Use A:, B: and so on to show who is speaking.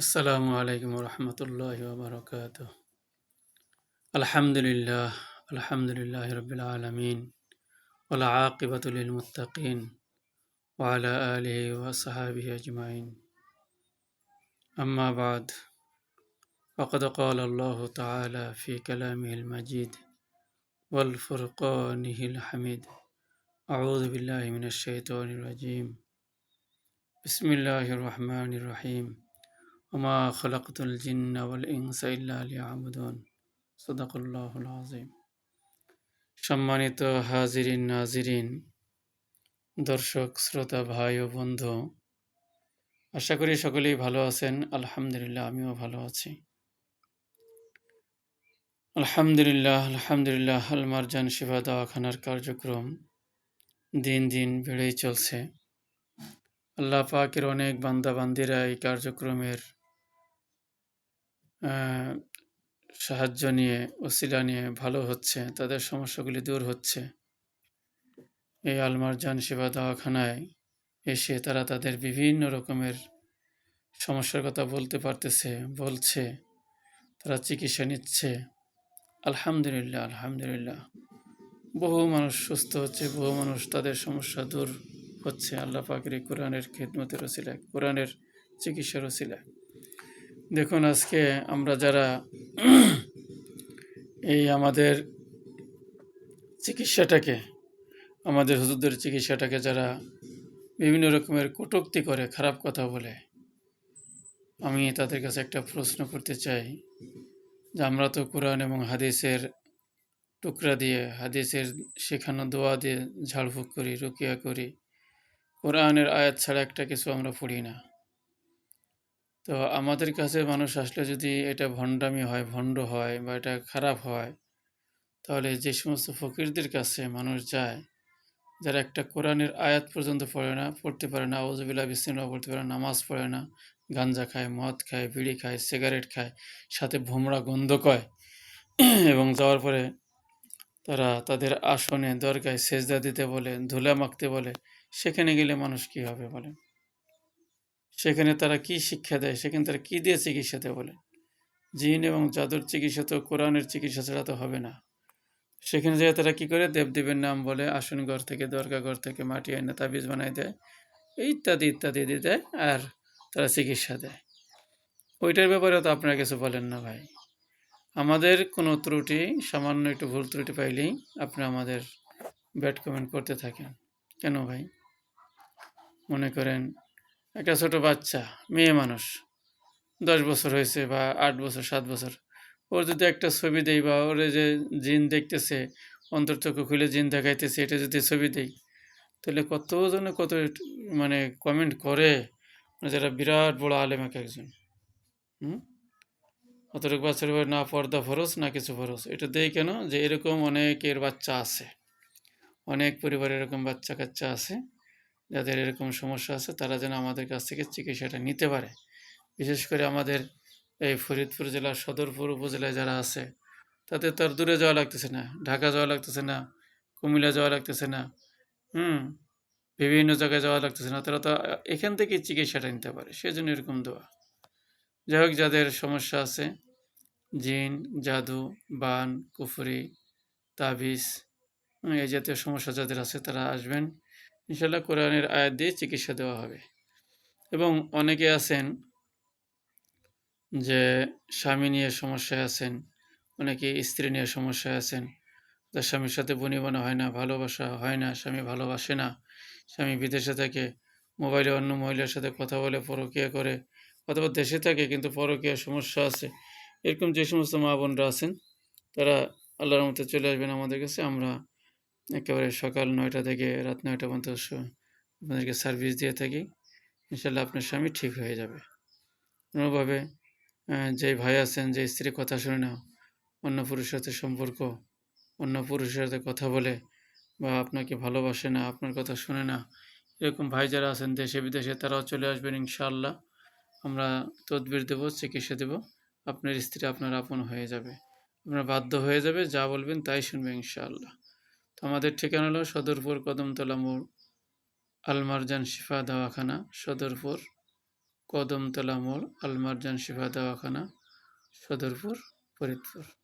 A: আসসালামু আলাইকুম রহমতুল্লাহ বারকাত আলহামদুলিল্লাহ আলহামদুলিল্লাহ রবিল আলমিন ওলা আকিবাতুল মুতাকিন ওয়ালা আলহি ওয়াসাহাবি আজমাইন أما بعد فقد قال الله تعالى في كلامه المجيد والفرقانه الحميد أعوذ بالله من الشيطان الرجيم بسم الله الرحمن الرحيم আমা খলাকুতুল জিন্নাউল ইংসা আলী আহমদন সদাকুল্লাহুল আজিম সম্মানিত হাজিরিন, নাজিরিন, দর্শক, শ্রোতা, ভাই ও বন্ধু, আশা করি সকলেই ভালো আছেন। আলহামদুলিল্লাহ, আমিও ভালো আছি। আলহামদুলিল্লাহ আলহামদুলিল্লাহ, আলমারজান সেবা দাওয়াখানার কার্যক্রম দিন দিন বেড়েই চলছে। আল্লাহ পাকের অনেক বান্দাবান্দিরা এই কার্যক্রমের সাহায্য নিয়ে, ওসিলা নিয়ে ভালো হচ্ছে, তাদের সমস্যাগুলি দূর হচ্ছে। এই আলমার জান সেবা দওয়াখানায় এসে তারা তাদের বিভিন্ন রকমের সমস্যার কথা বলতে পারতেছে, বলছে, তারা চিকিৎসা নিচ্ছে। আলহামদুলিল্লাহ আলহামদুলিল্লাহ। বহু মানুষ সুস্থ হচ্ছে, বহু মানুষ তাদের সমস্যা দূর হচ্ছে। আল্লাহ পাকের কোরআনের খেদমতের ওসিলায়, কোরআনের চিকিৎসার ওসিলায়। দেখুন, আজকে আমরা যারা এই আমাদের চিকিৎসাটাকে, আমাদের হুজুরদের চিকিৎসাটাকে যারা বিভিন্ন রকমের কটুক্তি করে, খারাপ কথা বলে, আমি তাদের কাছে একটা প্রশ্ন করতে চাই যে আমরা তো কোরআন এবং হাদিসের টুকরা দিয়ে, হাদিসের শেখানো দোয়া দিয়ে ঝাড়ফুঁক করি, রুকিয়া করি, কোরআনের আয়াত ছাড়া একটা কিছু আমরা পড়ি না। তো আমাদের কাছে মানুষ আসলে যদি এটা ভণ্ডামি হয়, ভণ্ড হয় বা এটা খারাপ হয়, তাহলে যে সমস্ত ফকিরদের কাছে মানুষ যায়, যারা একটা কোরআনের আয়াত পর্যন্ত পড়ে না, পড়তে পারে না আউজবিল্লা বিসমিল্লা পড়তে পারে না, নামাজ পড়ে না, গাঞ্জা খায়, মদ খায়, বিড়ি খায়, সিগারেট খায়, সাথে ভোমরা গন্ধ কয়, এবং যাওয়ার পরে তারা তাদের আসনে, দরগায় সেজদা দিতে বলে, ধুলা মাখতে বলে, সেখানে গেলে মানুষ কি হবে বলেন? সেখানে তারা কি শিক্ষা দেয়? সেখানে তারা কি দিয়ে চিকিৎসা দেয় বলেন জিন এবং জাদুর চিকিৎসা তো কোরআনের চিকিৎসা ছাড়া তো হবে না। সেখানে যেয়ে তারা কি করে? দেবদেবের নাম বলে আসন ঘর থেকে, দরগা ঘর থেকে মাটি এনে তাবিজ বানাই দেয়। ইত্যাদি ইত্যাদি দিয়ে দেয় আর তারা চিকিৎসা দেয়। ওইটার ব্যাপারে তো আপনারা কিছু বলেন না ভাই। আমাদের কোনো ত্রুটি, সামান্য একটু ভুল ত্রুটি পাইলেই আপনি আমাদের ব্যাড কমেন্ট করতে থাকেন। কেন ভাই? মনে করেন একটা ছোট বাচ্চা, মেয়ে মানুষ। দশ বছর হয়েছে বা আট বছর, সাত বছর। ওর যদি একটা ছবি দেই বা ওর যে জিন দেখতেছে অন্তর্চক্ষু খুলে জিন দেখাইতেছে, এটা যদি ছবি দেই, তাহলে কতজনে কত মানে কমেন্ট করে? মানে যারা বিরাট বড় আলেম এক একজন। হুম? অতটুকু বাচ্চার না পর্দা ফরস না কিছু ফরস এটা দেই কেন? যে এরকম অনেকের বাচ্চা আছে। অনেক পরিবারে এরকম বাচ্চা কাচ্চা আছে। যাদের এরকম সমস্যা আছে, তারা যেন আমাদের কাছ থেকে চিকিৎসাটা নিতে পারে। বিশেষ করে আমাদের এই ফরিদপুর জেলার সদরপুর উপজেলায় যারা আছে, তাদের তো আর দূরে যাওয়া লাগতেছে না। ঢাকা যাওয়া লাগতেছে না, কুমিল্লা যাওয়া লাগতেছে না, হুম, বিভিন্ন জায়গায় যাওয়া লাগতেছে না। তারা তো এখান থেকেই চিকিৎসাটা নিতে পারে, সেজন্য এরকম দোয়া। যাই হোক, যাদের সমস্যা আছে, জিন, জাদু, বান, কুফুরি, তাবিজ, এই জাতীয় সমস্যা যাদের আছে, তারা আসবেন। ইনশাল্লাহ কোরআনের আয়াত দিয়ে চিকিৎসা দেওয়া হবে। এবং অনেকে আছেন যে স্বামী নিয়ে সমস্যায় আছেন, অনেকে স্ত্রী নিয়ে সমস্যায় আছেন তার স্বামীর সাথে বনিবনা হয় না, ভালোবাসা হয় না, স্বামী ভালোবাসে না, স্বামী বিদেশে থাকে, মোবাইলে অন্য মহিলার সাথে কথা বলে, পরকিয়া করে, অথবা দেশে থাকে কিন্তু পরকিয়া সমস্যা আছে, এরকম যে সমস্ত মা বোনরা আছেন, তারা আল্লাহর মতো চলে আসবেন আমাদের কাছে, আমরা একেবারে সকাল নয়টা থেকে রাত নয়টা পর্যন্ত আপনাদেরকে সার্ভিস দিয়ে থাকি। ইনশাল্লাহ আপনার স্বামী ঠিক হয়ে যাবে। কোনোভাবে যে ভাই আছেন, যে স্ত্রী কথা শুনে না অন্য পুরুষের সাথে সম্পর্ক, অন্য পুরুষের সাথে কথা বলে বা আপনাকে ভালোবাসে না, আপনার কথা শুনে না, এরকম ভাই যারা আছেন দেশে বিদেশে, তারাও চলে আসবেন ইনশাআল্লাহ। আমরা তদবির দেব, চিকিৎসা দেব, আপনার স্ত্রী আপনার আপন হয়ে যাবে। আপনার বাধ্য হয়ে যাবে, যা বলবেন তাই শুনবে ইনশাআল্লাহ। তো আমাদের ঠিকানা হলো সদরপুর কদমতলা মোড়, আলমারজান শিফা দাওয়াখানা, সদরপুর কদমতলা মোড়, আলমারজান শিফা দাওয়াখানা, সদরপুর ফরিদপুর।